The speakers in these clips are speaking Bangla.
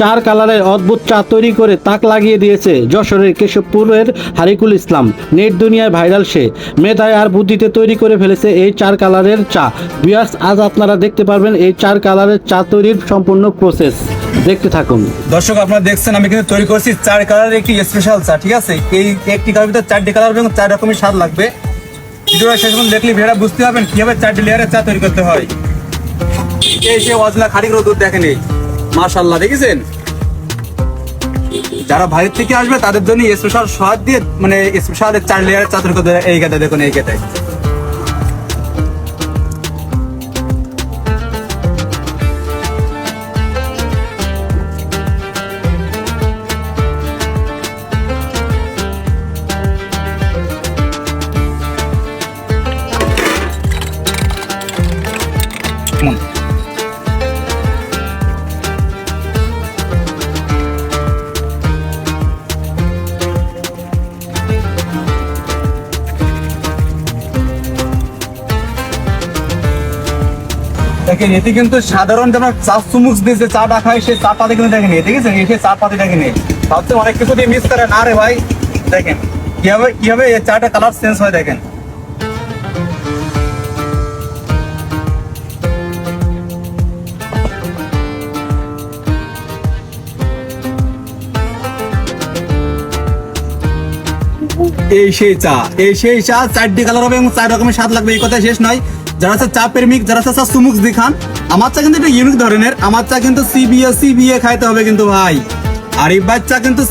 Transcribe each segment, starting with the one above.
চার কালারের অদ্ভুত চা তৈরি করে তাক লাগিয়ে দিয়েছে যশোরের কেশবপুরের হারিকুল ইসলাম। নেট দুনিয়ায় ভাইরাল সে। মেধায় আর বুদ্ধিতে তৈরি করে ফেলেছে এই চার কালারের চা। বিয়াস আজ আপনারা দেখতে পারবেন এই চার কালারের চা তৈরির সম্পূর্ণ প্রসেস দেখতে থাকুন। দর্শক, আপনারা দেখছেন, আমি কিন্তু তৈরি করছি চার কালারের একটি স্পেশাল চা, ঠিক আছে? এই একটি কালার ভিতরে চারটি কালার এবং চার রকমের স্বাদ লাগবে। ভিডিওটা শেষ পর্যন্ত দেখলে ভেড়া বুঝতে পারবেন কীভাবে চারটি লেয়ারের চা তৈরি করতে হয়। এই সে অজলা করে দুধ দেখেন মাশাল্লাহ দেখেছেন? যারা বাইরের থেকে আসবে, তাদের জন্য স্পেশাল স্বাদ দিয়ে মানে স্পেশাল চার লেয়ারের চা তৈরি করতে হয় এই গেতে দেখুন, এই গেতে কেমন দেখেন, এতে কিন্তু সাধারণ যেন চা চুমুক দিয়ে যে চাটা খায়, সেই চা পাতি কিন্তু দেখেনি ঠিক আছে সেই চা পাতি দেখেনি ভাবছে অনেক কিছু দিয়ে মিস করে। না রে ভাই, দেখেন, কীভাবে কীভাবে এই চাটা কালার চেঞ্জ হয় দেখেন। এই চা, এই সেই চা, চারটি কালার হবে এবং চার রকমের স্বাদ লাগবে, এই কথা শেষ নয়। যারা হচ্ছে চা প্রেমিক, যারা হচ্ছে চা আমার চা কিন্তু একটা ইউনিক ধরনের, আমার চা কিন্তু খাইতে হবে কিন্তু ভাই। আর কিন্তু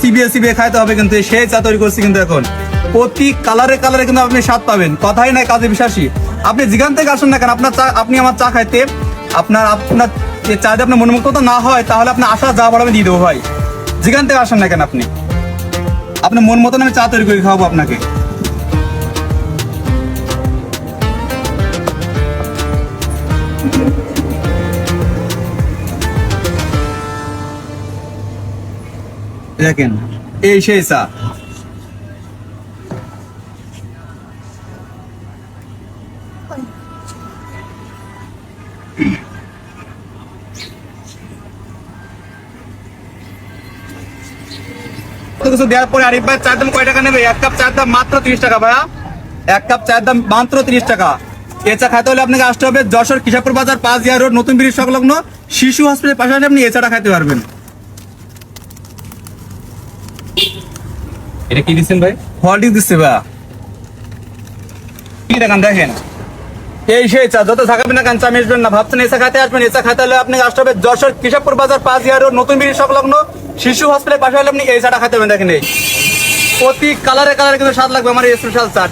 খাইতে হবে কিন্তু চা তৈরি করছি কিন্তু এখন। প্রতি কালারে কালারে কিন্তু আপনি স্বাদ পাবেন, কথাই নাই কাজে বিশ্বাসী। আপনি যেখান থেকে আসুন না কেন, আপনার চা, আপনি আমার চা খাইতে, আপনার আপনার চা যদি আপনার মনোমুগ্ধ না হয়, তাহলে আপনার আশা যা বড় আমি দিয়ে দেবো ভাই। যেখান থেকে আসুন না কেন আপনি। আপনার মন মতন আমি চা তৈরি করে খাওয়াবো আপনাকে। দেখেন এই সেই চা। এত কিছু দেওয়ার পরে আরিফ ভাই চার দাম কয় টাকা নেবে? এক কাপ চার দাম মাত্র তিরিশ টাকা এক কাপ চার দাম মাত্র তিরিশ টাকা। খাইতে হলে আপনাকে আসতে হবে যশোর বাজার, পাঁচ রোড, নতুন ব্রিজ সংলগ্ন শিশু হসপিটালের পাশাপাশি আপনি খাইতে পারবেন। এটা কি দিচ্ছেন ভাই? দিচ্ছে কি দেখান, দেখেন। এই সেই চা, যত থাকাবেন না কেন, চা মিশবেন না। ভাবছেন এসা খাইতে আসবেন এসা খাইতে হলে আপনাকে আসতে হবে যশোর কিশাপুর বাজার, পাঁচ ইয়ার রোড, নতুন ব্রিজ সংলগ্ন শিশু হসপিটালের পাশে হলে আপনি এই চাটা খাইতে পারবেন, দেখেন এই। প্রতি কালারে কালারে কিন্তু স্বাদ লাগবে, আমার এই স্পেশাল চা